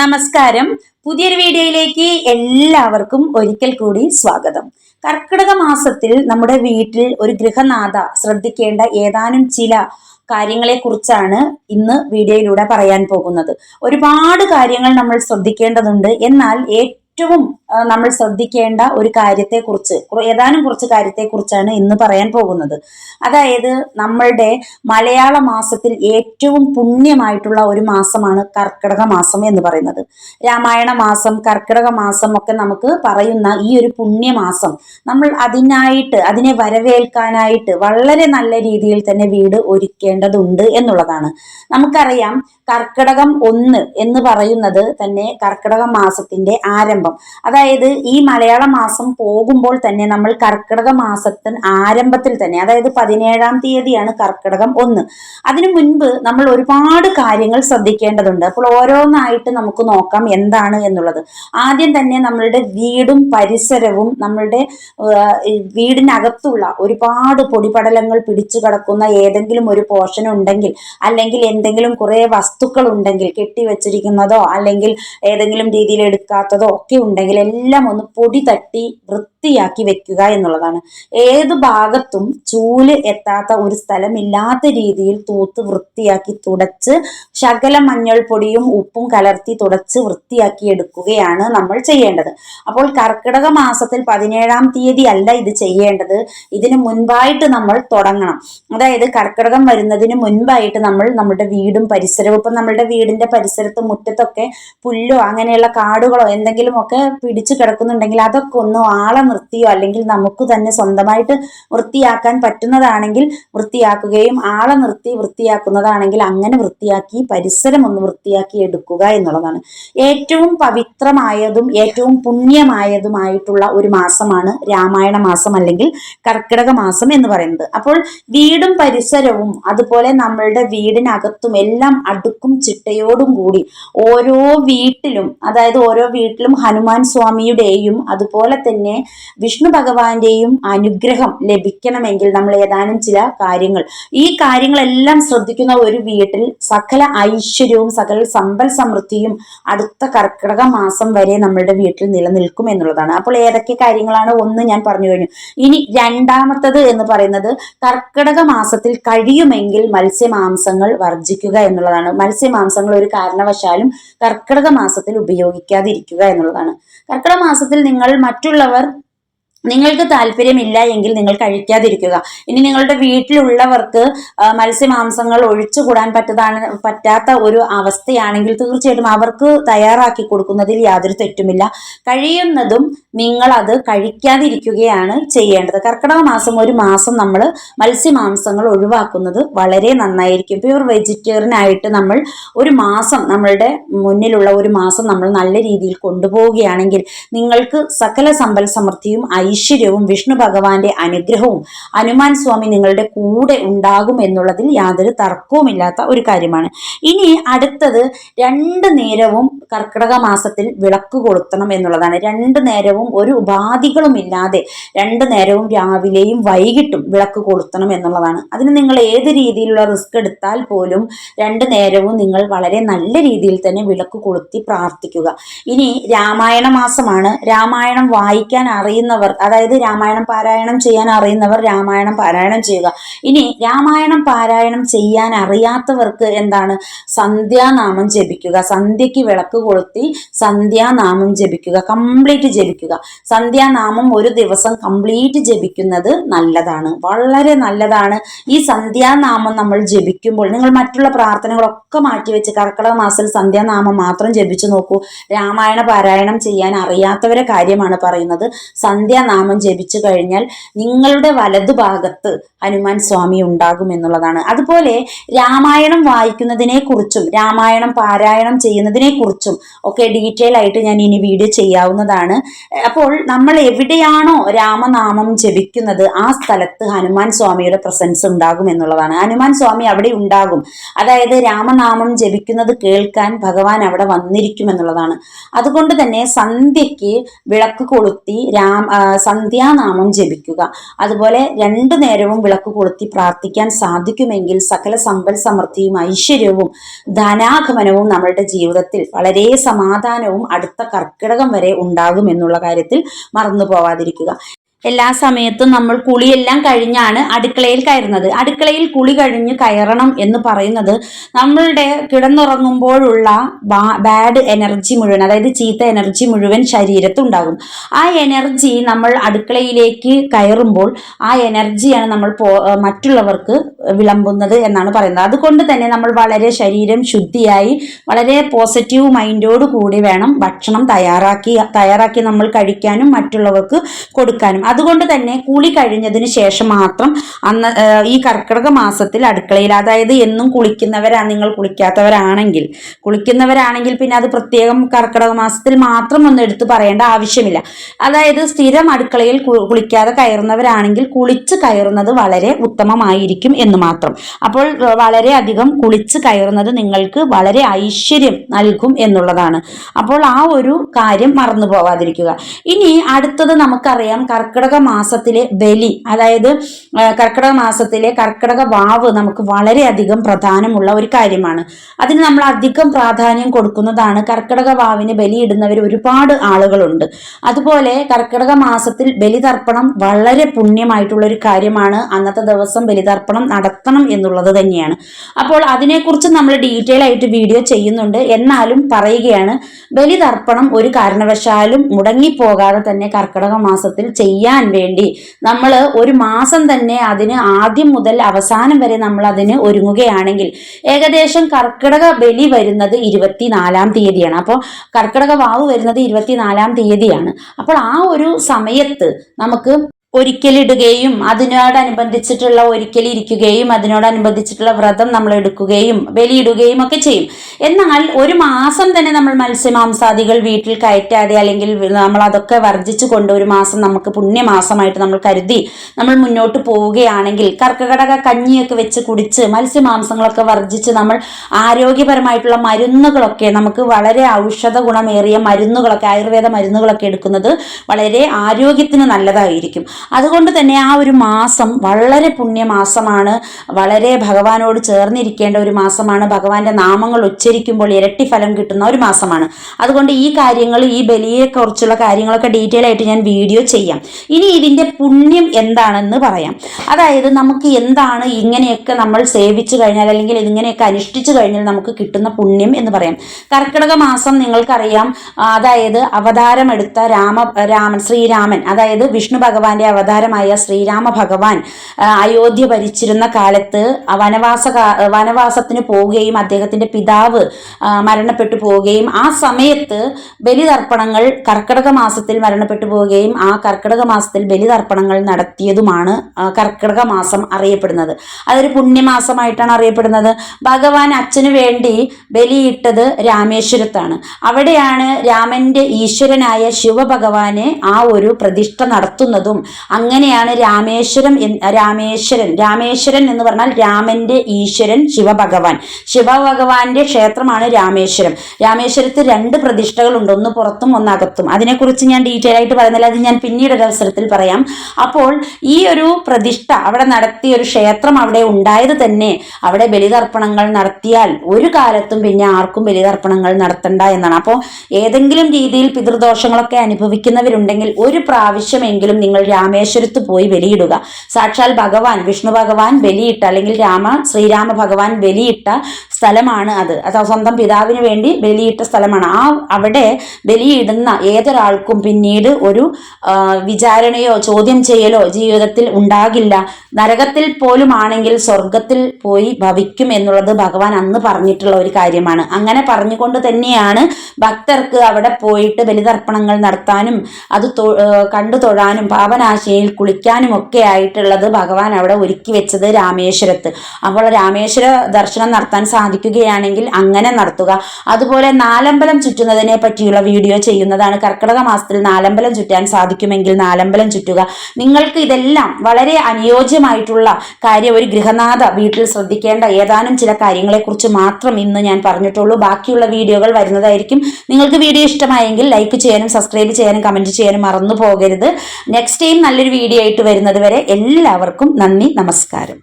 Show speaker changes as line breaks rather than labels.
നമസ്കാരം. പുതിയൊരു വീഡിയോയിലേക്ക് എല്ലാവർക്കും ഒരിക്കൽ കൂടി സ്വാഗതം. കർക്കിടക മാസത്തിൽ നമ്മുടെ വീട്ടിൽ ഒരു ഗൃഹനാഥ ശ്രദ്ധിക്കേണ്ട ഏതാനും ചില കാര്യങ്ങളെ കുറിച്ചാണ് ഇന്ന് വീഡിയോയിലൂടെ പറയാൻ പോകുന്നത്. ഒരുപാട് കാര്യങ്ങൾ നമ്മൾ ശ്രദ്ധിക്കേണ്ടതുണ്ട്. എന്നാൽ ആ, നമ്മൾ ശ്രദ്ധിക്കേണ്ട ഒരു കാര്യത്തെക്കുറിച്ച് കുറിച്ച് ഏതാനും കുറച്ച് കാര്യത്തെക്കുറിച്ചാണ് ഇന്ന് പറയാൻ പോകുന്നത്. അതായത് നമ്മളുടെ മലയാള മാസത്തിൽ ഏറ്റവും പുണ്യമായിട്ടുള്ള ഒരു മാസമാണ് കർക്കിടക മാസം എന്ന് പറയുന്നത്. രാമായണ മാസം കർക്കിടക മാസം ഒക്കെ നമുക്ക് പറയുന്ന ഈ ഒരു പുണ്യമാസം നമ്മൾ അതിനായിട്ട് അതിനെ വരവേൽക്കാനായിട്ട് വളരെ നല്ല രീതിയിൽ തന്നെ വീട് ഒരുക്കേണ്ടതുണ്ട് എന്നുള്ളതാണ്. നമുക്കറിയാം കർക്കിടകം ഒന്ന് എന്ന് പറയുന്നത് തന്നെ കർക്കിടക മാസത്തിന്റെ ആരംഭം. അതായത് ഈ മലയാള മാസം പോകുമ്പോൾ തന്നെ നമ്മൾ കർക്കിടക മാസത്തിന് ആരംഭത്തിൽ തന്നെ അതായത് പതിനേഴാം തീയതിയാണ് കർക്കിടകം ഒന്ന്. അതിനു മുൻപ് നമ്മൾ ഒരുപാട് കാര്യങ്ങൾ ശ്രദ്ധിക്കേണ്ടതുണ്ട്. അപ്പോൾ ഓരോന്നായിട്ട് നമുക്ക് നോക്കാം എന്താണ് എന്നുള്ളത്. ആദ്യം തന്നെ നമ്മളുടെ വീടും പരിസരവും നമ്മളുടെ വീടിനകത്തുള്ള ഒരുപാട് പൊടിപടലങ്ങൾ പിടിച്ചു കിടക്കുന്ന ഏതെങ്കിലും ഒരു പോർഷൻ ഉണ്ടെങ്കിൽ അല്ലെങ്കിൽ എന്തെങ്കിലും കുറേ കുറെ വസ്തുക്കൾ ഉണ്ടെങ്കിൽ കെട്ടിവെച്ചിരിക്കുന്നതോ അല്ലെങ്കിൽ ഏതെങ്കിലും രീതിയിൽ എടുക്കാത്തതോ ഒക്കെ ഉണ്ടെങ്കിൽ എല്ലാം ഒന്ന് പൊടി തട്ടി വൃത്തിയാക്കി വെക്കുക എന്നുള്ളതാണ്. ഏത് ഭാഗത്തും ചൂൽ എത്താത്ത ഒരു സ്ഥലമില്ലാത്ത രീതിയിൽ തൂത്ത് വൃത്തിയാക്കി തുടച്ച് ശകല മഞ്ഞൾപ്പൊടിയും ഉപ്പും കലർത്തി തുടച്ച് വൃത്തിയാക്കി എടുക്കുകയാണ് നമ്മൾ ചെയ്യേണ്ടത്. അപ്പോൾ കർക്കിടക മാസത്തിൽ പതിനേഴാം തീയതി അല്ല ഇത് ചെയ്യേണ്ടത്. ഇതിന് മുൻപായിട്ട് നമ്മൾ തുടങ്ങണം. അതായത് കർക്കിടകം വരുന്നതിന് മുൻപായിട്ട് നമ്മൾ നമ്മുടെ വീടും പരിസരവും ഇപ്പം നമ്മളുടെ വീടിന്റെ പരിസരത്ത് മുറ്റത്തൊക്കെ പുല്ലോ അങ്ങനെയുള്ള കാടുകളോ എന്തെങ്കിലുമൊക്കെ പിടിച്ചു കിടക്കുന്നുണ്ടെങ്കിൽ അതൊക്കെ ഒന്ന് ആളെ നിർത്തിയോ അല്ലെങ്കിൽ നമുക്ക് തന്നെ സ്വന്തമായിട്ട് വൃത്തിയാക്കാൻ പറ്റുന്നതാണെങ്കിൽ വൃത്തിയാക്കുകയും ആളെ നിർത്തി വൃത്തിയാക്കുന്നതാണെങ്കിൽ അങ്ങനെ വൃത്തിയാക്കി പരിസരം ഒന്ന് വൃത്തിയാക്കി എടുക്കുക എന്നുള്ളതാണ്. ഏറ്റവും പവിത്രമായതും ഏറ്റവും പുണ്യമായതുമായിട്ടുള്ള ഒരു മാസമാണ് രാമായണ മാസം അല്ലെങ്കിൽ കർക്കിടക മാസം എന്ന് പറയുന്നത്. അപ്പോൾ വീടും പരിസരവും അതുപോലെ നമ്മളുടെ വീടിനകത്തും എല്ലാം അടുക്കും ചിട്ടയോടും കൂടി ഓരോ വീട്ടിലും അതായത് ഓരോ വീട്ടിലും ഹനുമാൻ സ്വാമിയുടെയും അതുപോലെ തന്നെ വിഷ്ണു ഭഗവാന്റെയും അനുഗ്രഹം ലഭിക്കണമെങ്കിൽ നമ്മൾ ഏതാനും ചില കാര്യങ്ങൾ. ഈ കാര്യങ്ങളെല്ലാം ശ്രദ്ധിക്കുന്ന ഒരു വീട്ടിൽ സകല ഐശ്വര്യവും സകല സമ്പൽ സമൃദ്ധിയും അടുത്ത കർക്കിടക മാസം വരെ നമ്മളുടെ വീട്ടിൽ നിലനിൽക്കും എന്നുള്ളതാണ്. അപ്പോൾ ഏതൊക്കെ കാര്യങ്ങളാണ്? ഒന്ന് ഞാൻ പറഞ്ഞു കഴിഞ്ഞു. ഇനി രണ്ടാമത്തത് എന്ന് പറയുന്നത് കർക്കിടക മാസത്തിൽ കഴിയുമെങ്കിൽ മത്സ്യമാംസങ്ങൾ വർജിക്കുക എന്നുള്ളതാണ്. മത്സ്യമാംസങ്ങൾ ഒരു കാരണവശാലും കർക്കിടക മാസത്തിൽ ഉപയോഗിക്കാതിരിക്കുക എന്നുള്ളതാണ്. കർക്കിടക മാസത്തിൽ നിങ്ങൾ മറ്റുള്ളവർ നിങ്ങൾക്ക് താല്പര്യമില്ല എങ്കിൽ നിങ്ങൾ കഴിക്കാതിരിക്കുക. ഇനി നിങ്ങളുടെ വീട്ടിലുള്ളവർക്ക് മത്സ്യമാംസങ്ങൾ ഒഴിച്ചുകൂടാൻ പറ്റതാണ് പറ്റാത്ത ഒരു അവസ്ഥയാണെങ്കിൽ തീർച്ചയായിട്ടും അവർക്ക് തയ്യാറാക്കി കൊടുക്കുന്നതിൽ യാതൊരു തെറ്റുമില്ല. കഴിയുന്നതും നിങ്ങൾ അത് കഴിക്കാതിരിക്കുകയാണ് ചെയ്യേണ്ടത്. കർക്കിടക മാസം ഒരു മാസം നമ്മൾ മത്സ്യമാംസങ്ങൾ ഒഴിവാക്കുന്നത് വളരെ നന്നായിരിക്കും. പ്യൂർ വെജിറ്റേറിയൻ ആയിട്ട് നമ്മൾ ഒരു മാസം നമ്മളുടെ മുന്നിലുള്ള ഒരു മാസം നമ്മൾ നല്ല രീതിയിൽ കൊണ്ടുപോവുകയാണെങ്കിൽ നിങ്ങൾക്ക് സകല സമ്പൽ സമൃദ്ധിയും ഐശ്വര്യവും വിഷ്ണു ഭഗവാന്റെ അനുഗ്രഹവും ഹനുമാൻ സ്വാമി നിങ്ങളുടെ കൂടെ ഉണ്ടാകും എന്നുള്ളതിൽ യാതൊരു തർക്കവുമില്ലാത്ത ഒരു കാര്യമാണ്. ഇനി അടുത്തത് രണ്ട് നേരവും കർക്കിടക മാസത്തിൽ വിളക്ക് കൊളുത്തണം എന്നുള്ളതാണ്. രണ്ട് നേരവും ഒരു ഉപാധികളും ഇല്ലാതെ രണ്ട് നേരവും രാവിലെയും വൈകിട്ടും വിളക്ക് കൊളുത്തണം എന്നുള്ളതാണ്. അതിന് നിങ്ങൾ ഏത് രീതിയിലുള്ള റിസ്ക് എടുത്താൽ പോലും രണ്ട് നേരവും നിങ്ങൾ വളരെ നല്ല രീതിയിൽ തന്നെ വിളക്ക് കൊളുത്തി പ്രാർത്ഥിക്കുക. ഇനി രാമായണ മാസമാണ്. രാമായണം വായിക്കാൻ അറിയുന്നവർ അതായത് രാമായണം പാരായണം ചെയ്യാൻ അറിയുന്നവർ രാമായണം പാരായണം ചെയ്യുക. ഇനി രാമായണം പാരായണം ചെയ്യാൻ അറിയാത്തവർക്ക് എന്താണ്? സന്ധ്യാനാമം ജപിക്കുക. സന്ധ്യയ്ക്ക് വിളക്ക് കൊളുത്തി സന്ധ്യാനാമം ജപിക്കുക. കംപ്ലീറ്റ് ജപിക്കുക. സന്ധ്യാനാമം ഒരു ദിവസം കംപ്ലീറ്റ് ജപിക്കുന്നത് നല്ലതാണ്. വളരെ നല്ലതാണ്. ഈ സന്ധ്യാനാമം നമ്മൾ ജപിക്കുമ്പോൾ നിങ്ങൾ മറ്റുള്ള പ്രാർത്ഥനകളൊക്കെ മാറ്റിവെച്ച് കർക്കിടക മാസത്തിൽ സന്ധ്യാനാമം മാത്രം ജപിച്ചു നോക്കൂ. രാമായണ പാരായണം ചെയ്യാൻ അറിയാത്തവരെ കാര്യമാണ് പറയുന്നത്. സന്ധ്യാനാമം ജപിച്ചു കഴിഞ്ഞാൽ നിങ്ങളുടെ വലതുഭാഗത്ത് ഹനുമാൻ സ്വാമി ഉണ്ടാകും എന്നുള്ളതാണ്. അതുപോലെ രാമായണം വായിക്കുന്നതിനെ കുറിച്ചും രാമായണം പാരായണം ചെയ്യുന്നതിനെ കുറിച്ചും ഒക്കെ ഡീറ്റെയിൽ ആയിട്ട് ഞാൻ ഇനി വീഡിയോ ചെയ്യാവുന്നതാണ്. അപ്പോൾ നമ്മൾ എവിടെയാണോ രാമനാമം ജപിക്കുന്നത് ആ സ്ഥലത്ത് ഹനുമാൻ സ്വാമിയുടെ പ്രസൻസ് ഉണ്ടാകും എന്നുള്ളതാണ്. ഹനുമാൻ സ്വാമി അവിടെ ഉണ്ടാകും. അതായത് രാമനാമം ജപിക്കുന്നത് കേൾക്കാൻ ഭഗവാൻ അവിടെ വന്നിരിക്കും എന്നുള്ളതാണ്. അതുകൊണ്ട് തന്നെ സന്ധ്യയ്ക്ക് വിളക്ക് കൊളുത്തി രാം സന്ധ്യാനാമം ജപിക്കുക. അതുപോലെ രണ്ടു നേരവും വിളക്ക് കൊളുത്തി പ്രാർത്ഥിക്കാൻ സാധിക്കുമെങ്കിൽ സകല സമ്പൽ സമൃദ്ധിയും ഐശ്വര്യവും ധനാഗമനവും നമ്മളുടെ ജീവിതത്തിൽ വളരെ സമാധാനവും അടുത്ത കർക്കിടകം വരെ ഉണ്ടാകും എന്നുള്ള കാര്യത്തിൽ മറന്നു പോവാതിരിക്കുക എല്ലാ സമയത്തും നമ്മൾ കുളിയെല്ലാം കഴിഞ്ഞാണ് അടുക്കളയിൽ കയറുന്നത്. അടുക്കളയിൽ കുളി കഴിഞ്ഞ് കയറണം എന്ന് പറയുന്നത് നമ്മളുടെ കിടന്നുറങ്ങുമ്പോഴുള്ള ബാഡ് എനർജി മുഴുവൻ അതായത് ചീത്ത എനർജി മുഴുവൻ ശരീരത്തുണ്ടാകും. ആ എനർജി നമ്മൾ അടുക്കളയിലേക്ക് കയറുമ്പോൾ ആ എനർജിയാണ് നമ്മൾ മറ്റുള്ളവർക്ക് വിളമ്പുന്നത് എന്നാണ് പറയുന്നത്. അതുകൊണ്ട് തന്നെ നമ്മൾ വളരെ ശരീരം ശുദ്ധിയായി വളരെ പോസിറ്റീവ് മൈൻഡോട് കൂടി വേണം ഭക്ഷണം തയ്യാറാക്കി തയ്യാറാക്കി നമ്മൾ കഴിക്കാനും മറ്റുള്ളവർക്ക് കൊടുക്കാനും. അതുകൊണ്ട് തന്നെ കുളി കഴിഞ്ഞതിന് ശേഷം മാത്രം അന്ന് ഈ കർക്കിടക മാസത്തിൽ അടുക്കളയിൽ അതായത് എന്നും കുളിക്കുന്നവരാണ് നിങ്ങൾ കുളിക്കാത്തവരാണെങ്കിൽ. കുളിക്കുന്നവരാണെങ്കിൽ പിന്നെ അത് പ്രത്യേകം കർക്കിടക മാസത്തിൽ മാത്രം ഒന്ന് എടുത്തു പറയേണ്ട ആവശ്യമില്ല. അതായത് സ്ഥിരം അടുക്കളയിൽ കുളിക്കാതെ കയറുന്നവരാണെങ്കിൽ കുളിച്ച് കയറുന്നത് വളരെ ഉത്തമമായിരിക്കും എന്ന് മാത്രം. അപ്പോൾ വളരെ അധികം കുളിച്ച് കയറുന്നത് നിങ്ങൾക്ക് വളരെ ഐശ്വര്യം നൽകും എന്നുള്ളതാണ്. അപ്പോൾ ആ ഒരു കാര്യം മറന്നു പോവാതിരിക്കുക ഇനി അടുത്തത് നമുക്കറിയാം കർക്കിടക കർക്കിടക മാസത്തിലെ ബലി അതായത് കർക്കിടക മാസത്തിലെ കർക്കിടക വാവ് നമുക്ക് വളരെയധികം പ്രധാനമുള്ള ഒരു കാര്യമാണ്. അതിന് നമ്മൾ അധികം പ്രാധാന്യം കൊടുക്കുന്നതാണ് കർക്കിടക വാവിന് ബലിയിടുന്നവർ ഒരുപാട് ആളുകളുണ്ട്. അതുപോലെ കർക്കിടക മാസത്തിൽ ബലിതർപ്പണം വളരെ പുണ്യമായിട്ടുള്ള ഒരു കാര്യമാണ്. അന്നത്തെ ദിവസം ബലിതർപ്പണം നടത്തണം എന്നുള്ളത് തന്നെയാണ്. അപ്പോൾ അതിനെക്കുറിച്ച് നമ്മൾ ഡീറ്റെയിൽ ആയിട്ട് വീഡിയോ ചെയ്യുന്നുണ്ട്. എന്നാലും പറയുകയാണ് ബലിതർപ്പണം ഒരു കാരണവശാലും മുടങ്ങിപ്പോകാതെ തന്നെ കർക്കിടക മാസത്തിൽ ചെയ്യാൻ വേണ്ടി നമ്മൾ ഒരു മാസം തന്നെ അതിന് ആദ്യം മുതൽ അവസാനം വരെ നമ്മൾ അതിന് ഒരുങ്ങുകയാണെങ്കിൽ ഏകദേശം കർക്കിടക ബലി വരുന്നത് ഇരുപത്തിനാലാം തീയതിയാണ്. അപ്പോൾ കർക്കിടക വാവ് വരുന്നത് ഇരുപത്തിനാലാം തീയതിയാണ്. അപ്പോൾ ആ ഒരു സമയത്ത് നമുക്ക് ഒരിക്കലിടുകയും അതിനോടനുബന്ധിച്ചിട്ടുള്ള ഒരിക്കലിരിക്കുകയും അതിനോടനുബന്ധിച്ചിട്ടുള്ള വ്രതം നമ്മൾ എടുക്കുകയും ബലിയിടുകയും ഒക്കെ ചെയ്യും. എന്നാൽ ഒരു മാസം തന്നെ നമ്മൾ മത്സ്യമാംസാദികൾ വീട്ടിൽ കയറ്റാതെ അല്ലെങ്കിൽ നമ്മൾ അതൊക്കെ വർജിച്ചു കൊണ്ട് ഒരു മാസം നമുക്ക് പുണ്യമാസമായിട്ട് നമ്മൾ കരുതി നമ്മൾ മുന്നോട്ട് പോവുകയാണെങ്കിൽ കർക്കടക കഞ്ഞിയൊക്കെ വെച്ച് കുടിച്ച് മത്സ്യമാംസങ്ങളൊക്കെ വർജിച്ച് നമ്മൾ ആരോഗ്യപരമായിട്ടുള്ള മരുന്നുകളൊക്കെ നമുക്ക് വളരെ ഔഷധ ഗുണമേറിയ മരുന്നുകളൊക്കെ ആയുർവേദ മരുന്നുകളൊക്കെ എടുക്കുന്നത് വളരെ ആരോഗ്യത്തിന് നല്ലതായിരിക്കും. അതുകൊണ്ട് തന്നെ ആ ഒരു മാസം വളരെ പുണ്യമാസമാണ് വളരെ ഭഗവാനോട് ചേർന്നിരിക്കേണ്ട ഒരു മാസമാണ്. ഭഗവാന്റെ നാമങ്ങൾ ഉച്ചരിക്കുമ്പോൾ ഇരട്ടി ഫലം കിട്ടുന്ന ഒരു മാസമാണ്. അതുകൊണ്ട് ഈ കാര്യങ്ങൾ ഈ ബലിയെക്കുറിച്ചുള്ള കാര്യങ്ങളൊക്കെ ഡീറ്റെയിൽ ആയിട്ട് ഞാൻ വീഡിയോ ചെയ്യാം. ഇനി ഇതിന്റെ പുണ്യം എന്താണെന്ന് പറയാം. അതായത് നമുക്ക് എന്താണ് ഇങ്ങനെയൊക്കെ നമ്മൾ സേവിച്ചു കഴിഞ്ഞാൽ അല്ലെങ്കിൽ ഇതിങ്ങനെയൊക്കെ അനുഷ്ഠിച്ചു കഴിഞ്ഞാൽ നമുക്ക് കിട്ടുന്ന പുണ്യം എന്ന് പറയാം. കർക്കിടക മാസം നിങ്ങൾക്കറിയാം. അതായത് അവതാരമെടുത്ത രാമ രാമൻ ശ്രീരാമൻ അതായത് വിഷ്ണു ഭഗവാന്റെ അവതാരമായ ശ്രീരാമ ഭഗവാൻ അയോധ്യ ഭരിച്ചിരുന്ന കാലത്ത് വനവാസ വനവാസത്തിന് പോവുകയും അദ്ദേഹത്തിന്റെ പിതാവ് മരണപ്പെട്ടു പോവുകയും ആ സമയത്ത് ബലിതർപ്പണങ്ങൾ കർക്കിടക മാസത്തിൽ മരണപ്പെട്ടു പോവുകയും ആ കർക്കിടക മാസത്തിൽ ബലിതർപ്പണങ്ങൾ നടത്തിയതുമാണ് കർക്കിടക മാസം അറിയപ്പെടുന്നത്. അതൊരു പുണ്യമാസമായിട്ടാണ് അറിയപ്പെടുന്നത്. ഭഗവാൻ അച്ഛനു വേണ്ടി ബലിയിട്ടത് രാമേശ്വരത്താണ്. അവിടെയാണ് രാമന്റെ ഈശ്വരനായ ശിവഭഗവാനെ ആ ഒരു പ്രതിഷ്ഠ നടത്തുന്നതും അങ്ങനെയാണ് രാമേശ്വരം രാമേശ്വരൻ. രാമേശ്വരൻ എന്ന് പറഞ്ഞാൽ രാമന്റെ ഈശ്വരൻ ശിവഭഗവാൻ. ശിവഭഗവാന്റെ ക്ഷേത്രമാണ് രാമേശ്വരം. രാമേശ്വരത്ത് രണ്ട് പ്രതിഷ്ഠകൾ ഉണ്ട് ഒന്ന് പുറത്തും ഒന്ന് അകത്തും. അതിനെക്കുറിച്ച് ഞാൻ ഡീറ്റെയിൽ ആയിട്ട് പറയുന്നില്ല. അത് ഞാൻ പിന്നീട് ഒരു അവസരത്തിൽ പറയാം. അപ്പോൾ ഈ ഒരു പ്രതിഷ്ഠ അവിടെ നടത്തിയ ഒരു ക്ഷേത്രം അവിടെ ഉണ്ടായത് തന്നെ അവിടെ ബലിതർപ്പണങ്ങൾ നടത്തിയാൽ ഒരു കാലത്തും പിന്നെ ആർക്കും ബലിതർപ്പണങ്ങൾ നടത്തണ്ട എന്നാണ്. അപ്പോൾ ഏതെങ്കിലും രീതിയിൽ പിതൃദോഷങ്ങളൊക്കെ അനുഭവിക്കുന്നവരുണ്ടെങ്കിൽ ഒരു പ്രാവശ്യമെങ്കിലും നിങ്ങൾ രാമേശ്വരത്ത് പോയി ബലിയിടുക. സാക്ഷാൽ ഭഗവാൻ വിഷ്ണു ഭഗവാൻ ബലിയിട്ട അല്ലെങ്കിൽ രാമ ശ്രീരാമ ഭഗവാൻ ബലിയിട്ട സ്ഥലമാണ് അത്. അത് സ്വന്തം പിതാവിന് വേണ്ടി ബലിയിട്ട സ്ഥലമാണ്. ആ അവിടെ ബലിയിടുന്ന ഏതൊരാൾക്കും പിന്നീട് ഒരു വിചാരണയോ ചോദ്യം ചെയ്യലോ ജീവിതത്തിൽ ഉണ്ടാകില്ല. നരകത്തിൽ പോലും ആണെങ്കിൽ സ്വർഗത്തിൽ പോയി ഭവിക്കും എന്നുള്ളത് ഭഗവാൻ അന്ന് പറഞ്ഞിട്ടുള്ള ഒരു കാര്യമാണ്. അങ്ങനെ പറഞ്ഞുകൊണ്ട് തന്നെയാണ് ഭക്തർക്ക് അവിടെ പോയിട്ട് ബലിതർപ്പണങ്ങൾ നടത്താനും അത് കണ്ടു തൊഴാനും പാവനാ കുളിർമഴാശയിൽ കുളിക്കാനും ഒക്കെ ആയിട്ടുള്ളത് ഭഗവാൻ അവിടെ ഒരുക്കി വെച്ചത് രാമേശ്വരത്ത്. അപ്പോൾ രാമേശ്വര ദർശനം നടത്താൻ സാധിക്കുകയാണെങ്കിൽ അങ്ങനെ നടത്തുക. അതുപോലെ നാലമ്പലം ചുറ്റുന്നതിനെ പറ്റിയുള്ള വീഡിയോ ചെയ്യുന്നതാണ് കർക്കിടക മാസത്തിൽ നാലമ്പലം ചുറ്റാൻ സാധിക്കുമെങ്കിൽ നാലമ്പലം ചുറ്റുക. നിങ്ങൾക്ക് ഇതെല്ലാം വളരെ അനുയോജ്യമായിട്ടുള്ള കാര്യം ഒരു ഗൃഹനാഥ വീട്ടിൽ ശ്രദ്ധിക്കേണ്ട ഏതാനും ചില കാര്യങ്ങളെക്കുറിച്ച് മാത്രം ഇന്ന് ഞാൻ പറഞ്ഞിട്ടുള്ളൂ. ബാക്കിയുള്ള വീഡിയോകൾ വരുന്നതായിരിക്കും. നിങ്ങൾക്ക് വീഡിയോ ഇഷ്ടമായെങ്കിൽ ലൈക്ക് ചെയ്യാനും സബ്സ്ക്രൈബ് ചെയ്യാനും കമന്റ് ചെയ്യാനും മറന്നു പോകരുത്. നെക്സ്റ്റ് ടൈം നല്ലൊരു വീഡിയോ ആയിട്ട് വരുന്നത് വരെ എല്ലാവർക്കും നന്ദി നമസ്കാരം.